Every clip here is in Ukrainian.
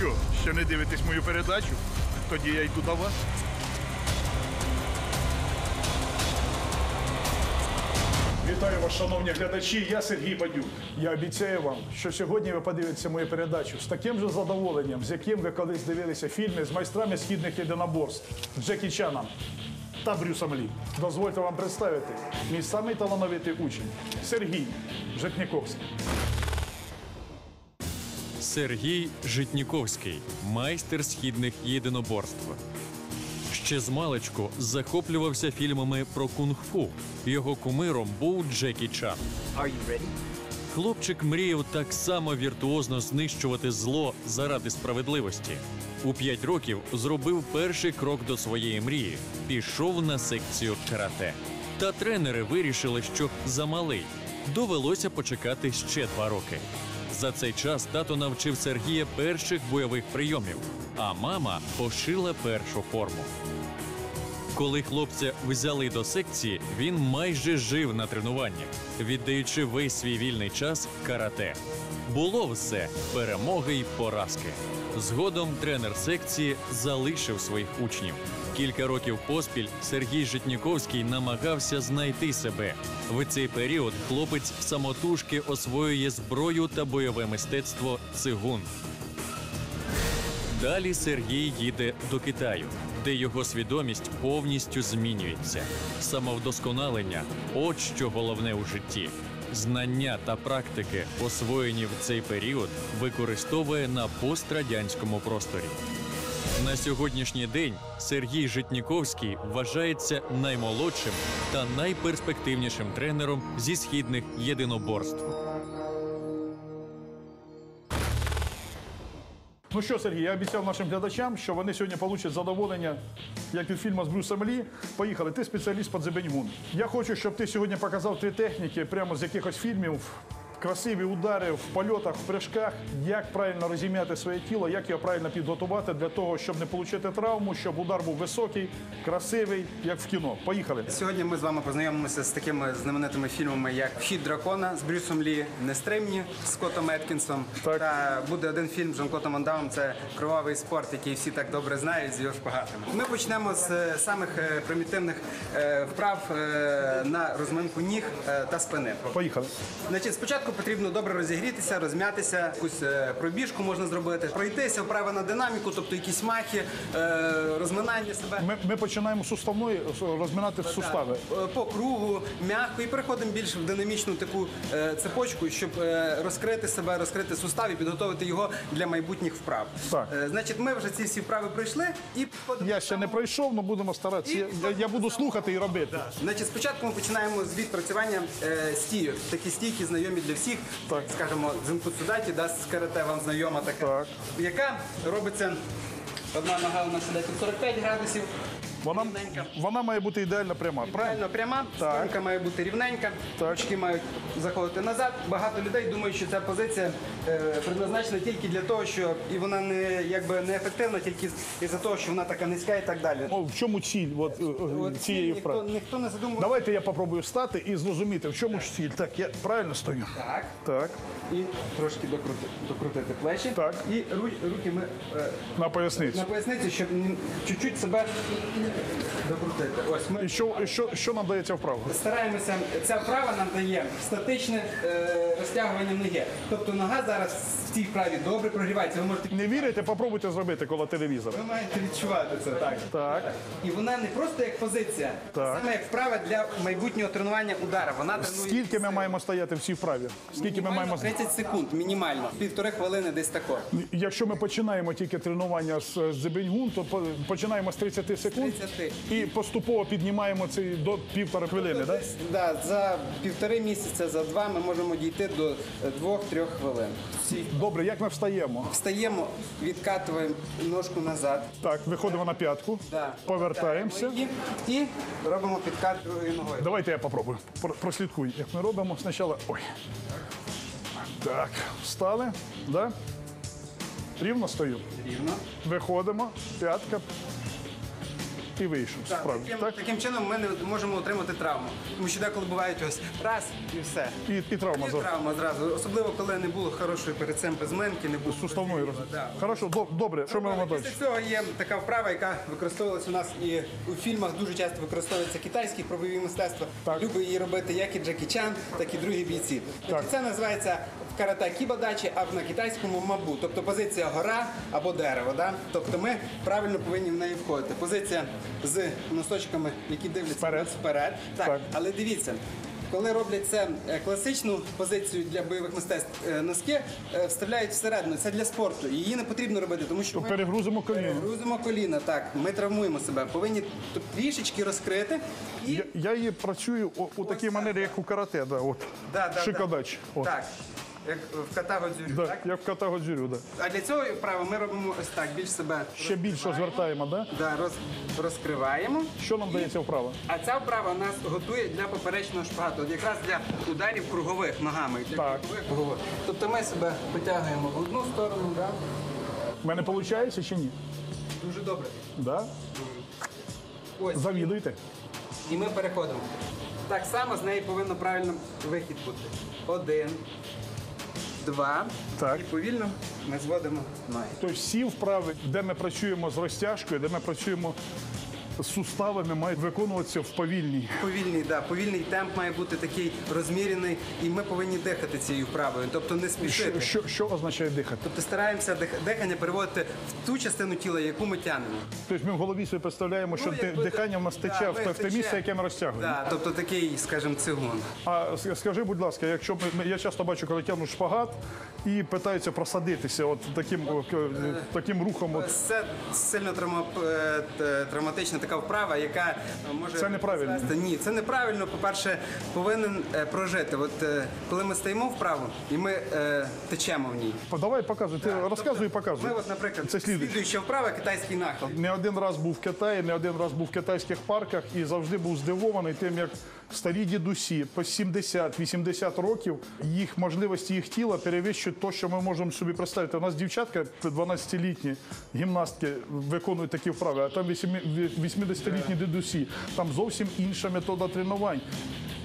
що, ще не дивитесь мою передачу? Тоді я йду до вас. Вітаю вас, шановні глядачі. Я Сергій Бадюк. Я обіцяю вам, що сьогодні ви подивитеся мою передачу з таким же задоволенням, з яким ви колись дивилися фільми з майстрами східних єдиноборств Джекі Чаном та Брюсом Лі. Дозвольте вам представити мій самий талановитий учень Сергій Житніковський. Сергій Житніковський, майстер східних єдиноборств. Ще з маличку захоплювався фільмами про кунг-фу. Його кумиром був Джекі Чан. Хлопчик мріяв так само віртуозно знищувати зло заради справедливості. У п'ять років зробив перший крок до своєї мрії. Пішов на секцію карате. Та тренери вирішили, що замалий. Довелося почекати ще два роки. За цей час тато навчив Сергія перших бойових прийомів, а мама пошила першу форму. Коли хлопця взяли до секції, він майже жив на тренуваннях, віддаючи весь свій вільний час карате. Було все перемоги й поразки. Згодом тренер секції залишив своїх учнів. Кілька років поспіль Сергій Житніковський намагався знайти себе. В цей період хлопець самотужки освоює зброю та бойове мистецтво цигун. Далі Сергій їде до Китаю, де його свідомість повністю змінюється. Самовдосконалення от що головне у житті. Знання та практики, освоєні в цей період, використовує на пострадянському просторі. На сьогоднішній день Сергій Житніковський вважається наймолодшим та найперспективнішим тренером зі східних єдиноборств. Ну що, Сергій, я обіцяв нашим глядачам, що вони сьогодні получать задоволення, як від фільму з Брюсом Лі. Поїхали. Ти спеціаліст по дзебеньгун. Я хочу, щоб ти сьогодні показав три техніки прямо з якихось фільмів. Красиві удари в польотах, в прыжках, як правильно розім'яти своє тіло, як його правильно підготувати для того, щоб не отримати травму, щоб удар був високий, красивий, як в кіно. Поїхали. Сьогодні ми з вами познайомимося з такими знаменитими фільмами, як Вхід дракона з Брюсом Лі, Нестримні з Скоттом Еткінсом. Так. Та буде один фільм з Жан-Клодом Вандамом, Це кровавий спорт, який всі так добре знають з його шпагатами. Ми почнемо з е, самих е, примітивних е, вправ на розминку ніг та спини. Поїхали. Значить, спочатку потрібно добре розігрітися, розм'ятися, якусь е, пробіжку можна зробити, пройтися вправи на динаміку, тобто якісь махи, е, розминання себе. Ми, ми починаємо з суставної розминати сустави. Е, по кругу, м'яко і переходимо більш в динамічну таку цепочку, щоб розкрити себе, розкрити сустав і підготувати його для майбутніх вправ. Так. Значить, ми вже ці всі вправи пройшли і Я ще не пройшов, але будемо старатися. Я, я, я буду слухати і робити. Значить, спочатку ми починаємо з відпрацювання стійок. Такі стійки знайомі для всіх. Так. Скажімо, дзинкуцудаті, да, з карате вам знайома така, Так. яка робиться. Одна нога у нас іде під 45 градусів. Вона, рівненька. вона має бути ідеально пряма. Правильно? Правильно, пряма, Так. спинка має бути рівненька, Так. ручки мають заходити назад. Багато людей думають, що ця позиція е, предназначена тільки для того, що і вона не якби не ефективна, тільки із-за того, що вона така низька і так далі. О, в чому ціль от, е, е, От цієї ніхто, вправи? ніхто не задумував. Давайте я попробую встати і зрозуміти, в чому ж ціль. Так, я правильно стою. Так. Так, І трошки докрути, докрутити плечі. Так. І ру- руки ми е, на поясницю. на поясниці, щоб м, чуть-чуть себе докрутити. Ось ми І що, і що, що нам дається вправо? Стараємося, ця вправа нам дає статичне е, розтягування ноги. Тобто нога зараз в цій вправі добре прогрівається. Ви можете Не вірите, попробуйте зробити коло телевізора. ви маєте відчувати це так. Так. І вона не просто як позиція, Так. саме як вправа для майбутнього тренування удара. Вона тренує Скільки ми маємо стояти в цій вправі? Скільки ми маємо 30 секунд, мінімально. Півтори хвилини десь тако. Якщо ми починаємо тільки тренування з з дзебеньгун, то по- починаємо з 30 секунд 30. і поступово піднімаємо це до півтора хвилини. Да? Десь, да, за півтори місяця, за два ми можемо дійти до е, двох-трьох хвилин. Всі. Добре, як ми встаємо? Встаємо, відкатуємо ножку назад. Так, виходимо на п'ятку, Да. повертаємося. І, і робимо підкат другою ногою. Давайте я попробую. Про- Прослідкуй, як ми робимо. Спочатку. Ой. Так, встали. Да? Рівно стою. Рівно. Виходимо, п'ятка. І вийшов. Так, Справді, таким, так? таким чином ми не можемо отримати травму. Тому що деколи бувають ось раз і все. І, і травма І за травма зразу. Особливо, коли не було хорошої перед цим безминки, не було суставної роз... да. Хорошо, доб- добре. Що ми робимо далі? Після цього є така вправа, яка використовувалась у нас і у фільмах дуже часто використовується китайські пробові мистецтва. Так. Любить її робити як і Джекі Чан, так і другі бійці. Тобто це називається карате кібадачі, а на китайському мабу. Тобто позиція гора або дерево. Да? Тобто ми правильно повинні в неї входити. Позиція з носочками, які дивляться Вперед. вперед. Так. Так. Але дивіться. Коли роблять це е, класичну позицію для бойових мистецтв, е, носки е, вставляють всередину. Це для спорту. Її не потрібно робити, тому що ми Перегрузимо коліно. перегрузимо коліна. Так, ми травмуємо себе. Повинні трішечки розкрити і Я, я її працюю у, у такій манері, як у карате, да, от. Да, да, Шикодач. От. так, як в ката Годзюрю, Да, так? як в ката Годзюрю, да. А для цього вправо ми робимо ось так, більш себе Ще більше звертаємо, да? да, роз, розкриваємо. Що нам дається вправо? А ця вправа нас готує для поперечного шпагату, от якраз для ударів кругових ногами. Для Так. кругових кругових. Тобто ми себе витягуємо в одну сторону, да? У мене виходить чи ні? дуже добре. Да? Ось. Завідуйте. І ми переходимо. Так само з неї повинно правильно вихід бути. Один, два. Так. І повільно ми зводимо ноги. Тобто всі вправи, де ми працюємо з розтяжкою, де ми працюємо суставами, мають виконуватися в повільній. Повільний, да, повільний темп має бути такий розмірений, і ми повинні дихати цією вправою, тобто не Що, спішити. що, що означає дихати? Тобто стараємося дих- дихання переводити в ту частину тіла, яку ми тягнемо. Тобто ми в голові собі представляємо, що Ну, ди- якби- дихання в нас Да, тече в те- в те місце, яке ми розтягуємо. Да, тобто такий, скажімо, цигун. А с- скажи, будь ласка, якщо ми- я часто бачу, коли тягнуть шпагат і питаються просадитися, от таким, о, к- таким рухом. От. Це сильно травма, е, т- травматична така вправа, яка е, може Це неправильно. призвести- Ні, це неправильно. По-перше, повинен е, прожити. От е, коли ми стоїмо вправо і ми е, течемо в ній. Давай показуй, ти розказуй і показуй. Ми, от, наприклад, Це слідуюча вправа китайський нахил. Не один раз був в Китаї, не один раз був в китайських парках і завжди був здивований тим, як старі дідусі по 70-80 років їх можливості їх тіла перевищують те, що ми можемо собі представити. У нас дівчатка 12-літні гімнастки виконують такі вправи, а там 80-літні дідусі. Там зовсім інша метода тренувань.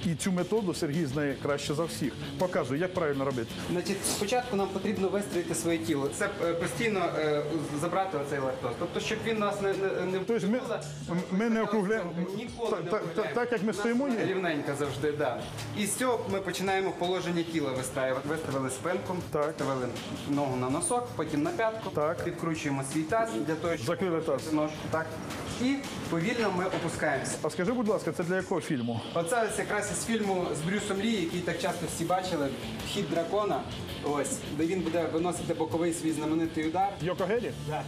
І цю методу Сергій знає краще за всіх. Показує, як правильно робити. Значить, спочатку нам потрібно вистроїти своє тіло. Це е, постійно е, забрати оцей лактоз. Тобто, щоб він нас не, не, Тобто ми, ми не округляємо. Ніколи Та- не та- округляємо. та- Так як ми стоїмо, ні? Рівненько завжди, да. І з цього ми починаємо положення тіла вистраювати. Виставили спинку, Так. виставили ногу на носок, потім на п'ятку, Так. підкручуємо свій таз для того, щоб Закрили таз. ножку. Так. І повільно ми опускаємося. А скажи, будь ласка, це для якого фільму? Оце ось якраз із фільму з Брюсом Лі, який так часто всі бачили, хід дракона. Ось, де він буде виносити боковий свій знаменитий удар. Йокогері? Да.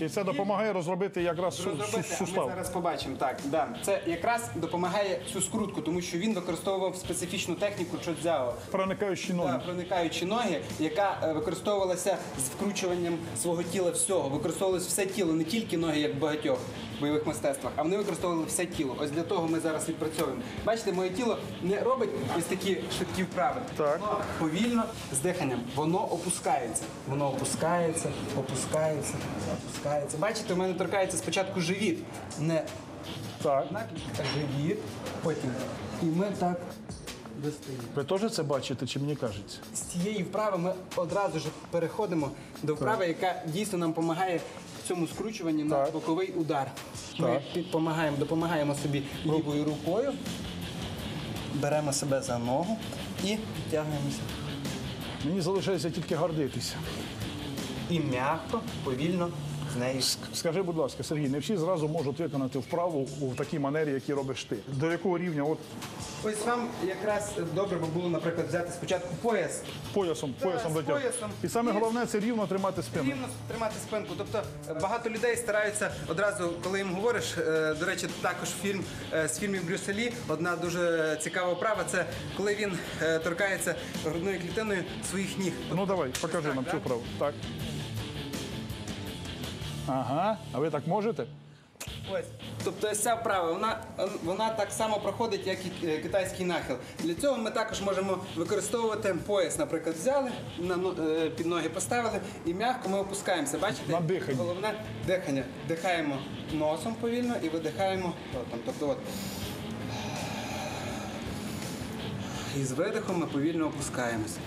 І це допомагає розробити якраз су- Розробити, су- а ми сустав. зараз побачимо. Так, да. Це якраз допомагає цю скрутку, тому що він використовував специфічну техніку чодзяо. Проникаючі ноги. Да, проникаючі ноги, яка е, використовувалася з вкручуванням свого тіла всього. Використовувалося все тіло, не тільки ноги, як в багатьох бойових мистецтвах, а вони використовували все тіло. Ось для того ми зараз відпрацьовуємо. Бачите, моє тіло не робить ось такі швидкі вправи. Так. Воно повільно з диханням. Воно опускається. Воно опускається, опускається, опускається. Бачите, у мене торкається спочатку живіт. Не Так. живіт, потім. І ми так. Ви теж це бачите, чи мені кажеться? З цієї вправи ми одразу ж переходимо до вправи, яка дійсно нам допомагає в цьому скручуванні на Так. боковий удар. Ми Так. підпомагаємо, допомагаємо собі лівою рукою, беремо себе за ногу і тягнемося. Мені залишається тільки гордитися. І м'яко, повільно з нею. Скажи, будь ласка, Сергій, не всі зразу можуть виконати вправу у такій манері, які робиш ти. До якого рівня? От Ось вам якраз добре би було, наприклад, взяти спочатку пояс, поясом, поясом з поясом. І саме І- головне це рівно тримати спину. рівно тримати спинку. Тобто е, багато людей стараються одразу, коли їм говориш. е, До речі, також фільм е, з фільмів Брюса Лі, Одна дуже цікава вправа. Це коли він е, торкається грудною клітиною своїх ніг. Ну давай, покажи нам цю вправу. Так. Ага, а ви так можете? Ось. Тобто ось ця вправа, вона, вона так само проходить, як і е, китайський нахил. Для цього ми також можемо використовувати пояс. Наприклад, взяли, на, е, під ноги поставили і м'яко ми опускаємося. Бачите? На дихання. Головне дихання. Дихаємо носом повільно і видихаємо ротом. Тобто от. І з видихом ми повільно опускаємося.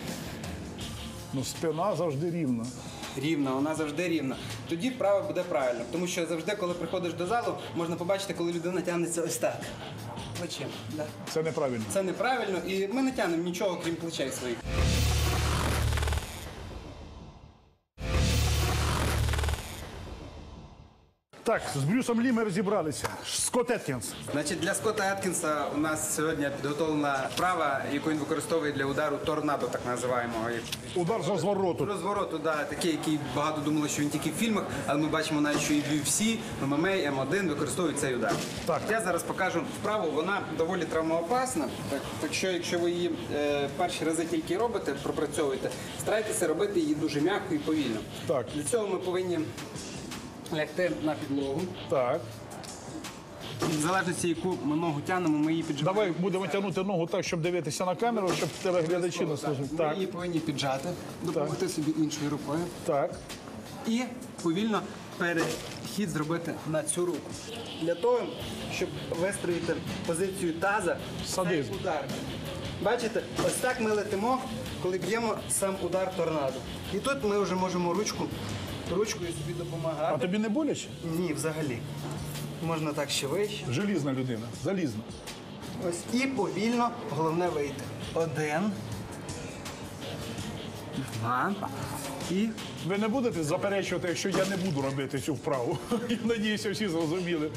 Ну, спина завжди рівна. Рівна, вона завжди рівна. Тоді право буде правильно. Тому що завжди, коли приходиш до залу, можна побачити, коли людина тягнеться ось так. Плечем. Да. Це неправильно. Це неправильно, і ми не тягнемо нічого, крім плечей своїх. Так, з Брюсом Лі ми розібралися. Скотт Еткінс. Значить, для Скотта Еткінса у нас сьогодні підготовлена вправа, яку він використовує для удару торнадо, так називаємо. Удар з розвороту. Розвороту, да, такий, який багато думали, що він тільки в фільмах, але ми бачимо навіть, що і в UFC, MMA, М1 використовують цей удар. Так. Я зараз покажу вправу, вона доволі травмоопасна. Так, так що, якщо ви її е, перші рази тільки робите, пропрацьовуєте, старайтеся робити її дуже м'яко і повільно. Так. Для цього ми повинні лягти на підлогу. Так. В залежності, яку ми ногу тягнемо, ми її піджимаємо. Давай будемо тягнути ногу так, щоб дивитися на камеру, щоб телеглядачі нас слухали. Ми Так, її повинні піджати, допомогти собі іншою рукою. так. і повільно перехід зробити на цю руку. Для того, щоб вистроїти позицію таза, цей удар. Бачите, ось так ми летимо, коли б'ємо сам удар торнадо. І тут ми вже можемо ручку, ручкою собі А тобі не боляче? Ні, взагалі. Можна так ще вище. Желізна людина. Залізна. Ось і повільно, головне вийти. Один. Два. І Ви не будете заперечувати, якщо я не буду робити цю вправу. Я надіюся, всі зрозуміли.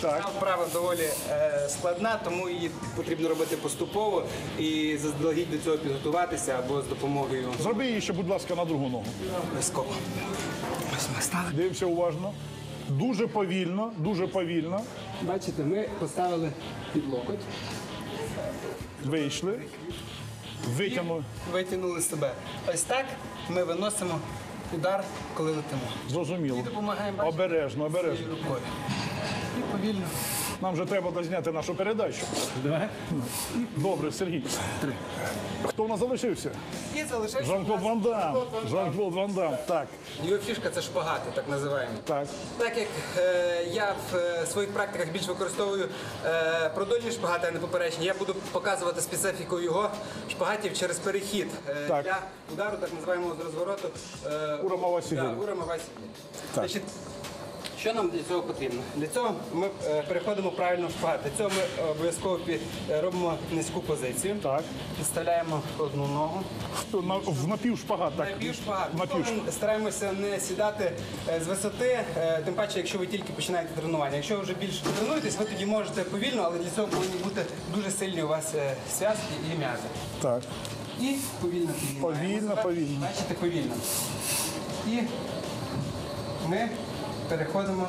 Так. вправа доволі е, складна, тому її потрібно робити поступово і заздалегідь до цього підготуватися або з допомогою Зроби її ще, будь ласка, на другу ногу. обов'язково. Ось ми стали. Дивимося уважно. Дуже повільно, дуже повільно. Бачите, ми поставили під локоть, Вийшли. Витягнули. витягнули себе. Ось так ми виносимо удар, коли летимо. Зрозуміло. І допомагаємо бачите, Обережно, обережно. цією рукою. Повільно. Нам вже треба дозняти нашу передачу. Давай. Добре, Сергій. Хто в нас залишився? І залишається. Жан-Клод Ван Дам. Жан-Клод Ван Дам. Так, Його фішка це шпагати, так називаємо. так. Так як е, я в е, своїх практиках більш використовую е, продольні шпагати, а не поперечні, я буду показувати специфіку його шпагатів через перехід е, Так. для удару, так називаємо з розвороту. Е, Урамова сігіль. да, урамова сігіль. Значить, що нам для цього потрібно? Для цього ми е, переходимо правильно в шпагат. Для цього ми обов'язково е, робимо низьку позицію. Так. Підставляємо одну ногу. На, в напівшпагат, так. Напівшпагат. Напівшпагат. Ми стараємося не сідати е, з висоти, е, тим паче, якщо ви тільки починаєте тренування. Якщо ви вже більше тренуєтесь, ви тоді можете повільно, але для цього повинні бути дуже сильні у вас е, зв'язки і м'язи. Так. І повільно піднімаємо Повільно, повільно. Бачите, повільно. І ми переходимо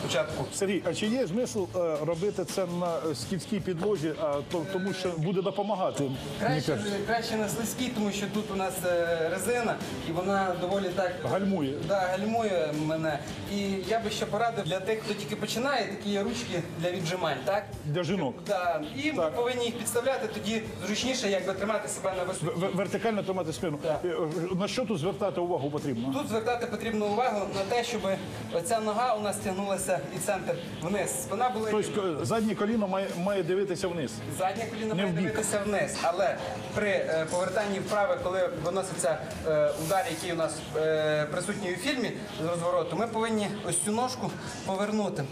спочатку. Сергій, а чи є смисл е, робити це на скільській підлозі, а, то, тому що буде допомагати? мені Краще, кажуть? краще на слизькій, тому що тут у нас е, резина, і вона доволі так Гальмує. Да, гальмує мене. І я би ще порадив для тих, хто тільки починає, такі є ручки для віджимань, так? Для жінок. Да. І ми Так. повинні їх підставляти, тоді зручніше якби тримати себе на висоті. В- Вертикально тримати спину. Так. Е, е, На що тут звертати увагу потрібно? Тут звертати потрібно увагу на те, щоб оця нога у нас тягнулася і центр вниз. Спина була Тобто заднє коліно має, має дивитися вниз. Заднє коліно має вбік. дивитися вниз, але при е, повертанні вправи, коли виноситься е, удар, який у нас е, присутній у фільмі з розвороту, ми повинні ось цю ножку повернути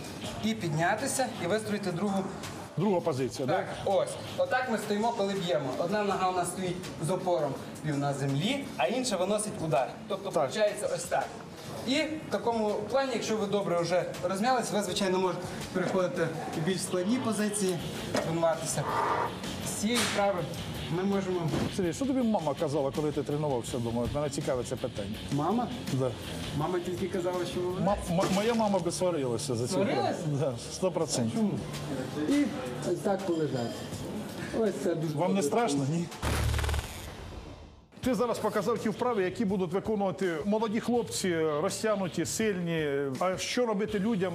і піднятися, і вистроїти другу. Друга позиція, Так, так? ось. Отак ми стоїмо, коли б'ємо. Одна нога у нас стоїть з опором пів на землі, а інша виносить удар. Тобто, Так. виходить ось так. І в такому плані, якщо ви добре вже розм'ялись, ви, звичайно, можете переходити в більш складні позиції, тренуватися. З цієї вправи ми можемо. Сергій, що тобі мама казала, коли ти тренувався вдома? От Мене цікаве це питання. Мама? Да. Мама тільки казала, що Ма- м- моя мама би сварилася за це. Сварилася? Да, Сто процентів. І ось так полежати. Ось це дуже Вам не страшно? Ні. Ти зараз показав ті вправи, які будуть виконувати молоді хлопці, розтягнуті, сильні. А що робити людям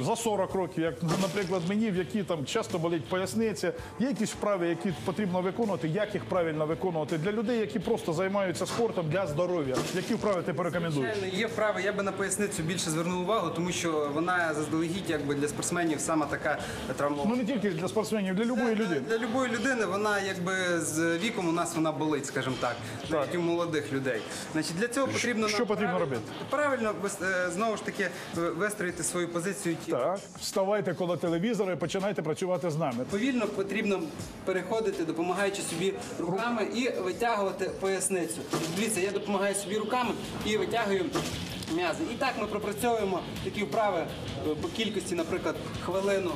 за 40 років, як, наприклад, мені, в які там часто болить поясниця. Є якісь вправи, які потрібно виконувати, як їх правильно виконувати для людей, які просто займаються спортом для здоров'я. Які вправи ти порекомендуєш? Звичайно, є вправи. Я би на поясницю більше звернув увагу, тому що вона заздалегідь якби для спортсменів сама така травмована. Ну не тільки для спортсменів, для любої людини. Для любої людини вона якби з віком у нас вона болить, скажімо так, у молодих людей. Значить, для цього потрібно що нам потрібно правильно- робити? Правильно е, знову ж таки вистроїти свою позицію. Так, вставайте коло телевізора і починайте працювати з нами. Повільно потрібно переходити, допомагаючи собі руками і витягувати поясницю. Дивіться, я допомагаю собі руками і витягую м'язи. І так ми пропрацьовуємо такі вправи е, по кількості, наприклад, хвилину.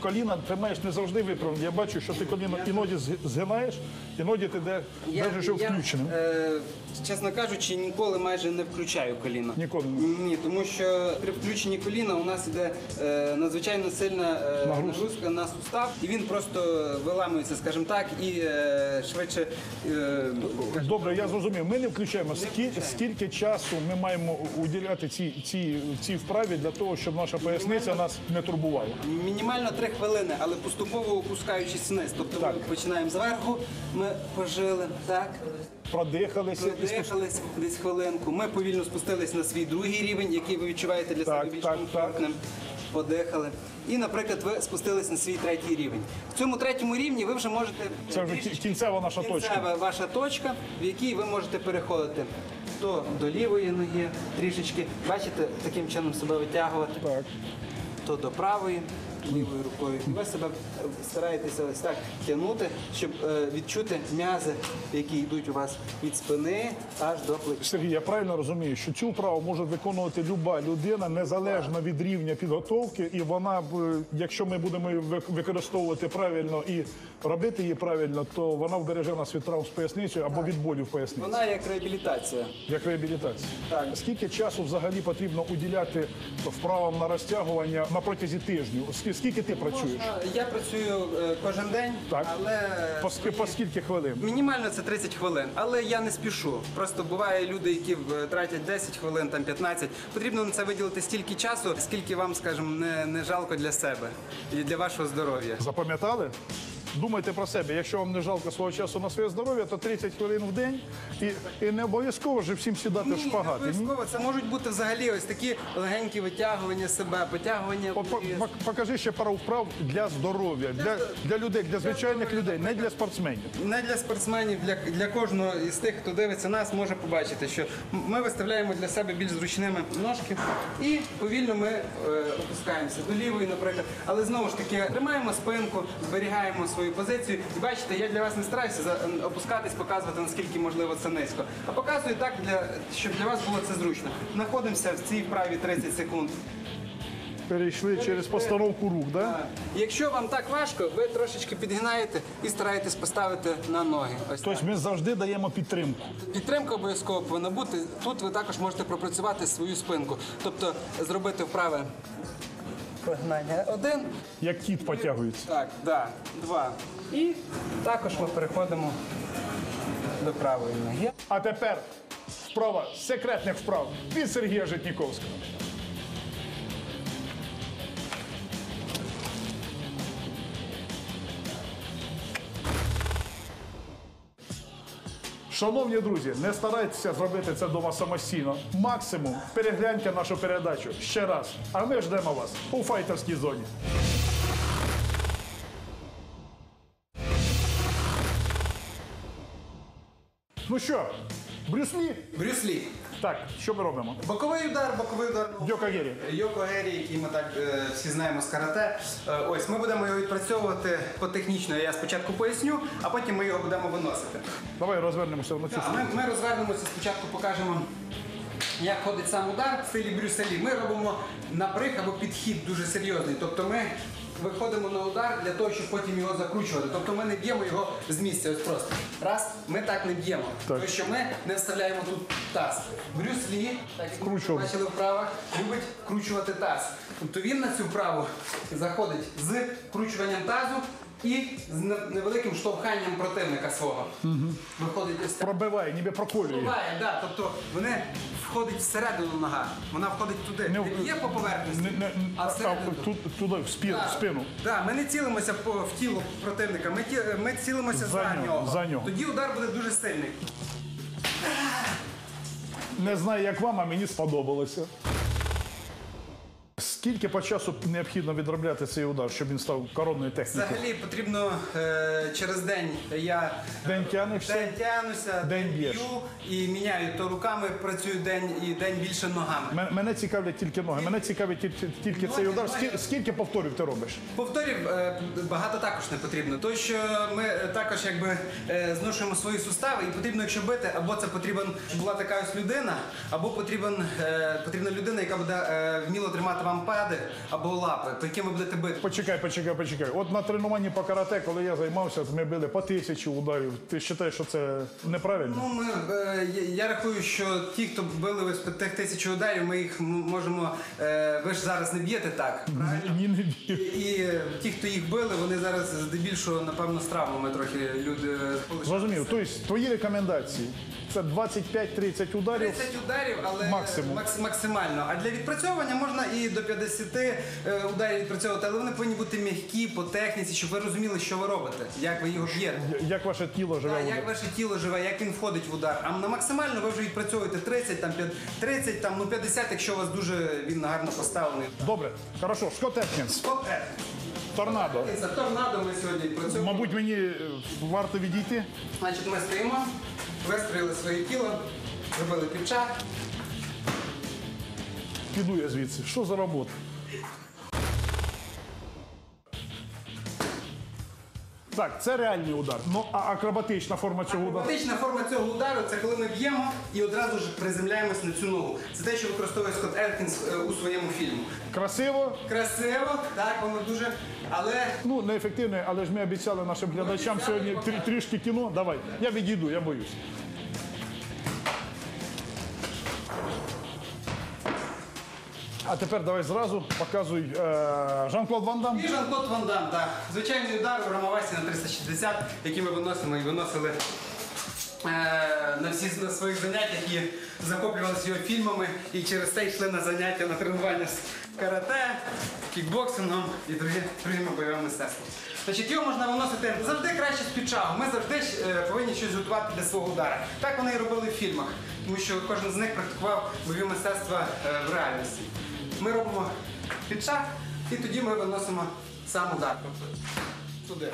Коліна ти маєш не завжди виправлено. Я бачу, що ти коліно іноді згинаєш, іноді ти де, навіть що включеним. е, чесно кажучи, ніколи майже не включаю коліно. Ніколи не. Ні, тому що при включенні коліна у нас іде е, надзвичайно сильна е, Нагрузка. на сустав, і він просто виламується, скажімо так, і е, швидше. Е, Добре, я зрозумів. Ми не включаємо. Скільки, скільки часу ми маємо уділяти цій, цій, цій вправі для того, щоб наша поясниця нас не турбувала? Мінімально 3 хвилини, але поступово опускаючись вниз. Тобто Так. ми починаємо зверху, ми пожили, так, Продихалися продихались десь хвилинку. Ми повільно спустились на свій другий рівень, який ви відчуваєте для себе більш комфортним. Подихали. І, наприклад, ви спустились на свій третій рівень. В цьому третьому рівні ви вже можете Це вже кінцева наша точка. кінцева ваша точка, в якій ви можете переходити то до лівої ноги трішечки. Бачите, таким чином себе витягувати. Так. то до правої лівою рукою. І ви себе стараєтеся ось так тягнути, щоб е, відчути м'язи, які йдуть у вас від спини аж до плеча. Сергій, я правильно розумію, що цю вправу може виконувати люба людина незалежно від рівня підготовки, і вона, якщо ми будемо її використовувати правильно і робити її правильно, то вона вбереже нас від травм з поясницею або від болю в поясниці. Вона як реабілітація. Як реабілітація. Так. Скільки часу взагалі потрібно уділяти вправам на розтягування на протязі тижнів? Скі- Скільки ти працюєш? Я працюю е, кожен день, Так. але По, свої... по скільки хвилин? мінімально це 30 хвилин. Але я не спішу. Просто буває люди, які е, тратять 10 хвилин, там 15. Потрібно на це виділити стільки часу, скільки вам, скажімо, не, не жалко для себе і для вашого здоров'я. Запам'ятали? Думайте про себе. Якщо вам не жалко свого часу на своє здоров'я, то 30 хвилин в день і, і не обов'язково ж всім сідати в Ні, не обов'язково. Це можуть бути взагалі ось такі легенькі витягування себе, потягування. По- по- пок- Покажи ще пару вправ для здоров'я, для, для людей, для звичайних людей, не для спортсменів. Не для спортсменів, для, для кожного із тих, хто дивиться нас, може побачити, що ми виставляємо для себе більш зручними ножки і повільно ми е, опускаємося до лівої, наприклад. Але знову ж таки тримаємо спинку, зберігаємо свою позицію. І бачите, я для вас не стараюся опускатись, показувати наскільки можливо це низько. А показую так, для, щоб для вас було це зручно. Знаходимося в цій вправі 30 секунд. Перейшли через постановку рук, да? А, Якщо вам так важко, ви трошечки підгинаєте і стараєтесь поставити на ноги. Ось так. Тобто ми завжди даємо підтримку. Підтримка обов'язково повинна бути. Тут ви також можете пропрацювати свою спинку, тобто зробити вправи. Прогнання один, Як кіт потягується. так, да, два. І також ми переходимо до правої ноги. А тепер вправа секретних вправ від Сергія Житніковського. Шановні друзі, не старайтеся зробити це дома самостійно. Максимум перегляньте нашу передачу ще раз. А ми ждемо вас у файтерській зоні. Ну що, Брюслі? Брюслі. Так, що ми робимо? Боковий удар, боковий удар. Дьокагірі. Йоко Гері, який ми так е, всі знаємо з карате. Е, ось ми будемо його відпрацьовувати по технічно. Я спочатку поясню, а потім ми його будемо виносити. Давай розвернемося на цю А ми, ми розвернемося спочатку, покажемо, як ходить сам удар в стилі Брюсселі. Ми робимо наприг або підхід дуже серйозний. Тобто ми виходимо на удар для того, щоб потім його закручувати. Тобто ми не б'ємо його з місця. Ось просто. Раз, ми так не б'ємо. Тому що ми не вставляємо тут таз. Брюс Лі, так як ми бачили вправах, любить вкручувати таз. Тобто він на цю вправу заходить з вкручуванням тазу. І з невеликим штовханням противника свого. Виходить ось так. Пробиває, ніби проколює. Буває, да, тобто вони входить всередину нога, вона входить туди. Не Не в- є по поверхності, Не, не, а а, всередину. тут, туди, в спину. Так, В спину. Так, ми не цілимося по, в тіло противника, ми, ті, ми цілимося за, За нього, нього. за нього. Тоді удар буде дуже сильний. Не знаю, як вам, а мені сподобалося. Скільки по часу необхідно відробляти цей удар, щоб він став коронною технікою? Взагалі потрібно е, через день я День тянешся? день тянуся, День б'єш. б'ю і міняю то руками працюю день і день більше ногами. Мен- Мене цікавлять тільки ноги. Мене цікавить тільки, тільки цей удар. Скільки, скільки повторів ти робиш? Повторів е, багато також не потрібно. То що ми е, також якби е, зношуємо свої сустави, і потрібно, якщо бити, або це потрібен була така ось людина, або потрібен е, потрібна людина, яка буде е, вміло тримати вам пади або лапи, по яким ви будете бити. Почекай, почекай, почекай. От на тренуванні по карате, коли я займався, ми били по тисячі ударів. Ти вважаєш, що це неправильно? Ну, ми, е, я- я рахую, що ті, хто били ось по тих тисячу ударів, ми їх м- можемо. Е, ви ж зараз не б'єте так, правильно? Ні, не І, б'ю. і е, ті, хто їх били, вони зараз здебільшого, напевно, з травмами трохи люди е. Зрозумів. Тобто твої рекомендації це 25-30 ударів. 30 ударів, але Максимум. макс- максимально. А для відпрацьовування можна і до 50 е, ударів відпрацьовувати, але вони повинні бути м'які по техніці, щоб ви розуміли, що ви робите, як ви його б'єте. Як ваше тіло живе? Так, як ваше тіло живе, як він входить в удар. А на максимально ви вже відпрацьовуєте 30, там, п'ят- 30, там, ну 50, якщо у вас дуже він гарно поставлений. Добре, хорошо. Скотт Еткінс, Стоп, е. торнадо. За торнадо ми сьогодні відпрацьовуємо. Мабуть, мені е, варто відійти. Значить, ми стоїмо, вистроїли своє тіло, зробили півчак. Піду я звідси. Що за робота? Так, це реальний удар. Ну а акробатична форма цього удару. Акробатична форма цього удару це коли ми б'ємо і одразу ж приземляємось на цю ногу. Це те, що використовує Скотт Еркінс е, у своєму фільму. Красиво, Красиво, так, воно дуже. Але ну неефективно, але ж ми обіцяли нашим глядачам сьогодні трі- трішки кіно. Давай, я відійду, я боюсь. А тепер давай зразу показуй е, Жан-Клод Ван Дам. і Жан-Клод Ван Дам, так. Звичайний удар у Ромавасі на 360, який ми виносимо і виносили е, на всі на своїх заняттях і захоплювалися його фільмами. І через це йшли на заняття на тренування з карате, кікбоксингом і другі- другими бойовими мистецтвами. Значить, його можна виносити завжди краще з підчагу. Ми завжди е, повинні щось готувати для свого удара. Так вони і робили в фільмах, тому що кожен з них практикував бойові мистецтва е, в реальності. Ми робимо підшаг і тоді ми виносимо сам удар. Тобто туди.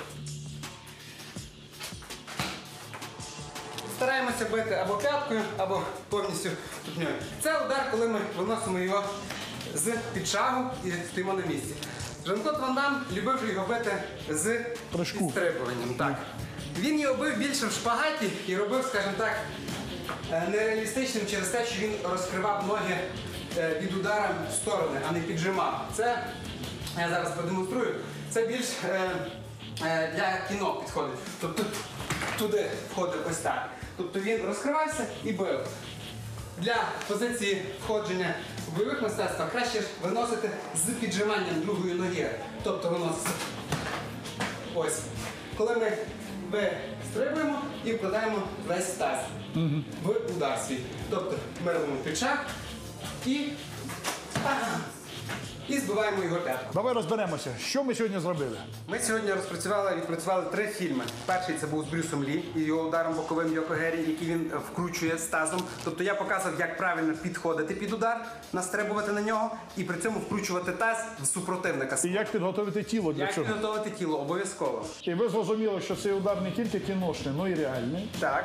Стараємося бити або п'яткою, або повністю ступньою. Це удар, коли ми виносимо його з підшагу і стоїмо на місці. Жан-Клод Ван Дам любив його бити з підстрибуванням. Так. Він його бив більше в шпагаті і робив, скажімо так, е, нереалістичним через те, що він розкривав ноги е, від удара в сторони, а не піджимав. Це я зараз продемонструю. Це більш е, е, для кіно підходить. Тобто туди входить ось так. Тобто він розкривався і бив. Для позиції входження в бойових мистецтвах краще виносити з піджиманням другої ноги. Тобто виносити ось. Коли ми вистрибуємо і вкладаємо весь таз в удар свій. Тобто ми робимо підшаг і, і збиваємо його п'ятку. Давай розберемося, що ми сьогодні зробили. Ми сьогодні розпрацювали відпрацювали три фільми. Перший це був з Брюсом Лі і його ударом боковим Йокогері, який він е, вкручує з тазом. Тобто я показав, як правильно підходити під удар, настрибувати на нього і при цьому вкручувати таз в супротивника. І як підготувати тіло для Як цього? підготувати тіло обов'язково. І ви зрозуміли, що цей удар не тільки кіношний, але й реальний. Так,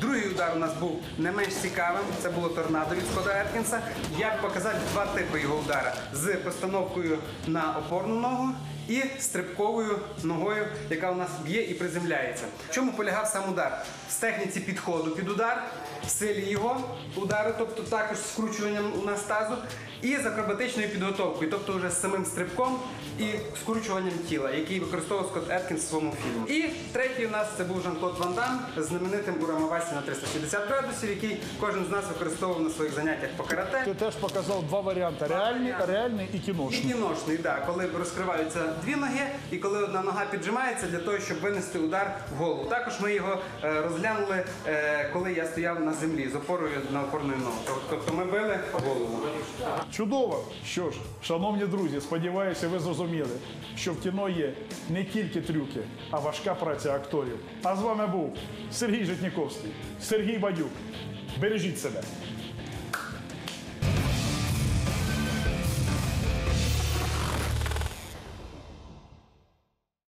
другий удар у нас був не менш цікавим. Це було торнадо від Скотта Еркінса. Я показав два типи його удара з постановкою на опорну ногу. І стрибковою ногою, яка у нас б'є і приземляється. В чому полягав сам удар? В техніці підходу під удар, в силі його удару, тобто також скручуванням у нас тазу, і з акробатичною підготовкою, тобто вже з самим стрибком і скручуванням тіла, який використовував Скотт Еткінс в своєму фільмі. І третій у нас це був Жан-Клод Ван Дам з знаменитим Урамавасі на 360 градусів, який кожен з нас використовував на своїх заняттях по карате. Ти теж показав два варіанти: реальний, реальний і І кіношний. кіношний, да, коли розкриваються дві ноги, і коли одна нога піджимається для того, щоб винести удар в голову. Також ми його е, розглянули, е, коли я стояв на землі з опорою на опорною ногу. Тобто ми били голову. Чудово. Що ж, шановні друзі, сподіваюся, ви зрозуміли, що в кіно є не тільки трюки, а важка праця акторів. А з вами був Сергій Житніковський, Сергій Бадюк. Бережіть себе.